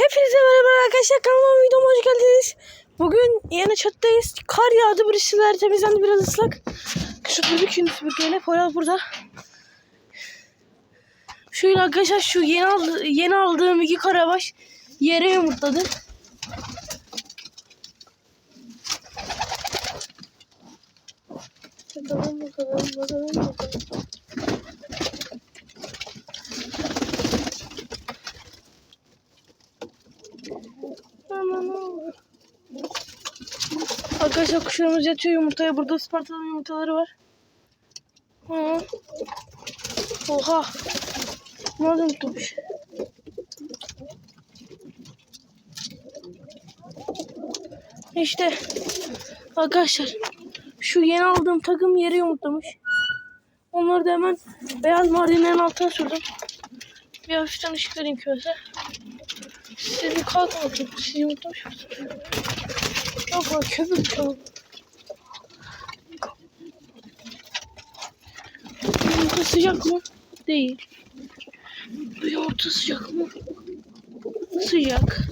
Hepinize merhaba arkadaşlar kanalıma videoma hoş geldiniz. Bugün yine çattayız. Kar yağdı burası temizlendi biraz ıslak. Şu bebek şimdi süpürgeyle Poyraz burada. Şöyle arkadaşlar şu yeni, aldı, yeni aldığım iki karabaş yere yumurtladı. Bakalım bakalım bakalım bakalım. Kuşlarımız yatıyor yumurtaya. Burada Spartalı yumurtaları var. Hı. Oha. Nerede yumurtlamış? İşte arkadaşlar şu yeni aldığım takım yere yumurtlamış. Onları da hemen beyaz mardinlerin altına sürdüm. Bir hafiften ışık vereyim köse. Siz bir kalkın bakayım. Siz yumurtlamış mısınız? Yok lan köpük çoğu. Yumurta sıcak mı? Değil. Bu yumurta sıcak mı? Sıcak.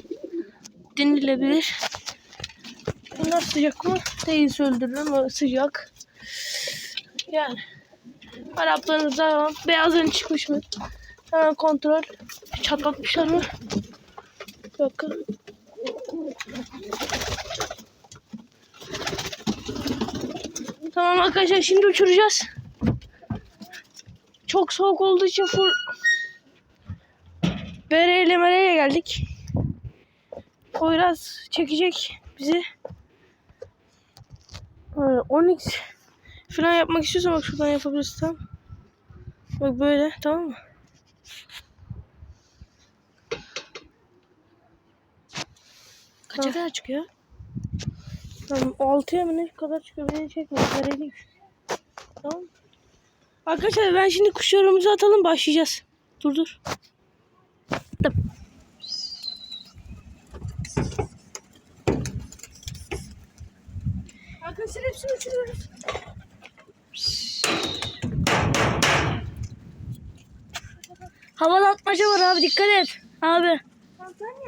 Denilebilir. Bunlar sıcak mı? Değil öldürürüm ama sıcak. Yani. Araplarınız da beyazların çıkmış mı? Hemen kontrol. Çatlatmışlar mı? Bakın. Tamam arkadaşlar şimdi uçuracağız. Çok soğuk olduğu için full bereyle mereyle geldik. Poyraz çekecek bizi. Ee, Onyx falan yapmak istiyorsan bak şuradan yapabilirsin tamam Bak böyle tamam mı? Kaça kadar çıkıyor? Tamam 6'ya mı ne kadar çıkıyor beni çekme. Vereyim. Arkadaşlar ben şimdi kuşlarımızı atalım başlayacağız. Dur dur. Attım. Arkadaşlar hepsini uçuruyoruz. Havalı atmaca var abi dikkat et. Abi. Allah'ım.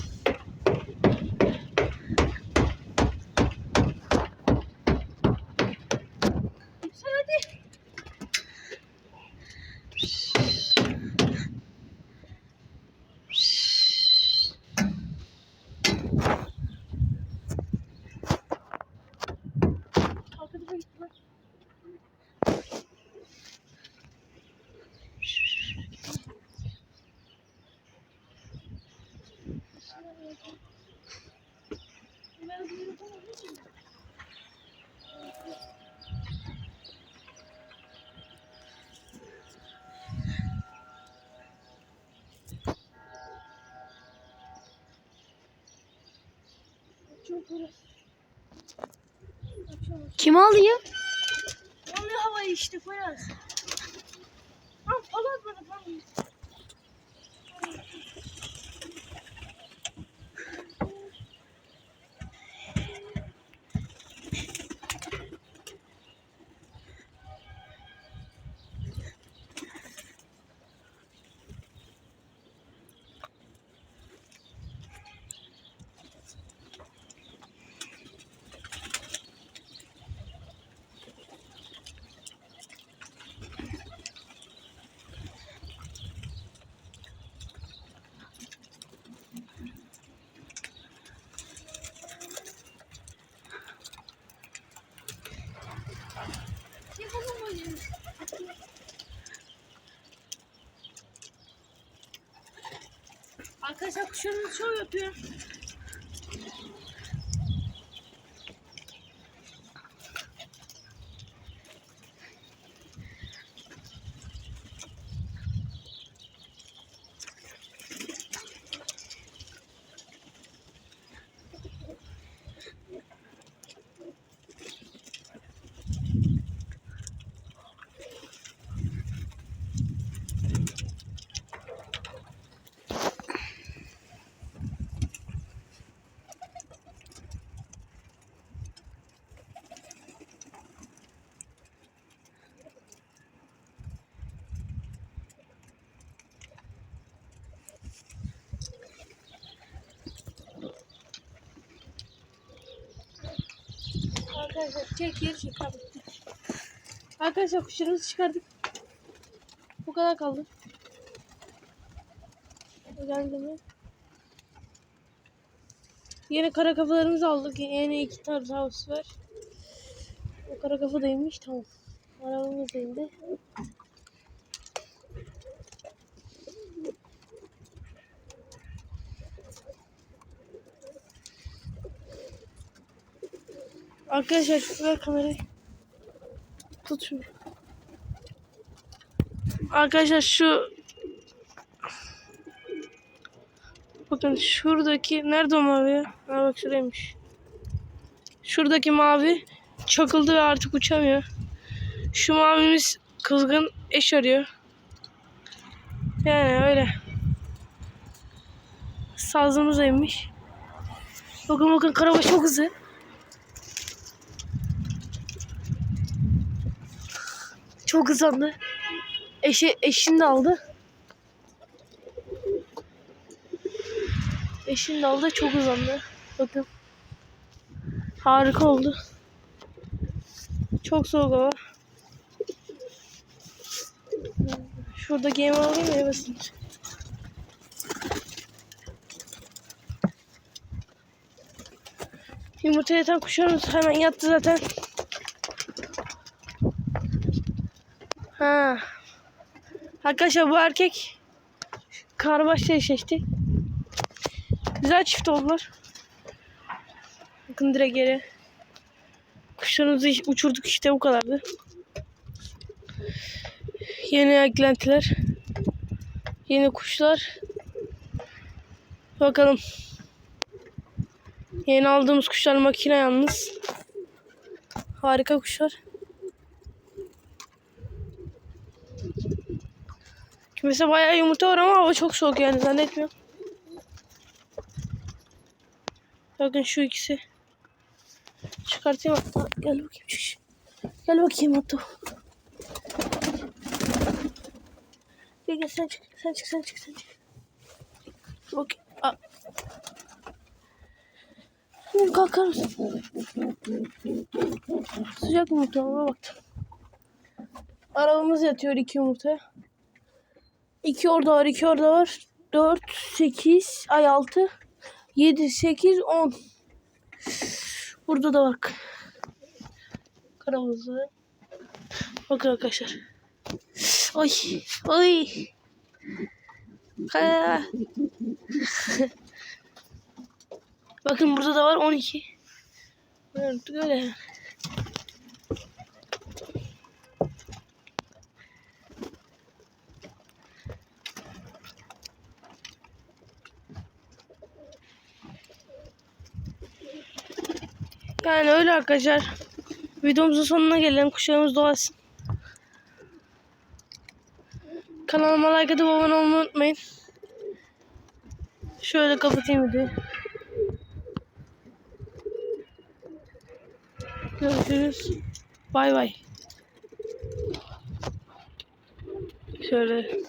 Kim alıyor? Yanıyor havayı işte Poyraz. Arkadaşlar kuşlarımız şov yapıyor. Arkadaşlar çek geri çek. Arkadaşlar kuşlarımızı çıkardık. Bu kadar kaldı. Geldi mi? Yeni kara kafalarımızı aldık. Yeni iki tane tavus var. O kara kafa değilmiş tamam. Arabamız indi. Arkadaşlar ver kamerayı. Tut şunu. Arkadaşlar şu Bakın şuradaki nerede o mavi ya? Ha bak şuraymış. Şuradaki mavi çakıldı ve artık uçamıyor. Şu mavimiz kızgın eş arıyor. Yani öyle. Sazımız inmiş. Bakın bakın karabaş çok hızlı. Çok hızlandı. Eşi, eşini de aldı. Eşini de aldı. Çok hızlandı. Bakın. Harika oldu. Çok soğuk hava. Şurada gemi alayım mı? Evet. Yumurta yatan kuşlarımız hemen yattı zaten. Ha. Arkadaşlar bu erkek karbaşla eşleşti. Güzel çift oldular. Bakın direkt yere. Kuşlarımızı uçurduk işte bu kadardı. Yeni eklentiler. Yeni kuşlar. Bakalım. Yeni aldığımız kuşlar makine yalnız. Harika kuşlar. Mesela bayağı yumurta var ama hava çok soğuk yani zannetmiyorum. Bakın şu ikisi. Çıkartayım hatta. Gel bakayım. şş. Gel bakayım hatta. Gel gel sen çık. Sen çık sen çık sen çık. Aa. Şimdi kalkar mısın? Sıcak yumurta ona baktım. Arabamız yatıyor iki yumurtaya. İki orada var, iki orada var. Dört, sekiz, ay altı, yedi, sekiz, on. Burada da bak. Karamızı. Bakın arkadaşlar. Ay, ay. Ha. Bakın burada da var 12. Evet, Yani öyle arkadaşlar. Videomuzun sonuna gelelim. Kuşlarımız doğasın. Kanalıma like atıp abone olmayı unutmayın. Şöyle kapatayım videoyu. Görüşürüz. Bay bay. Şöyle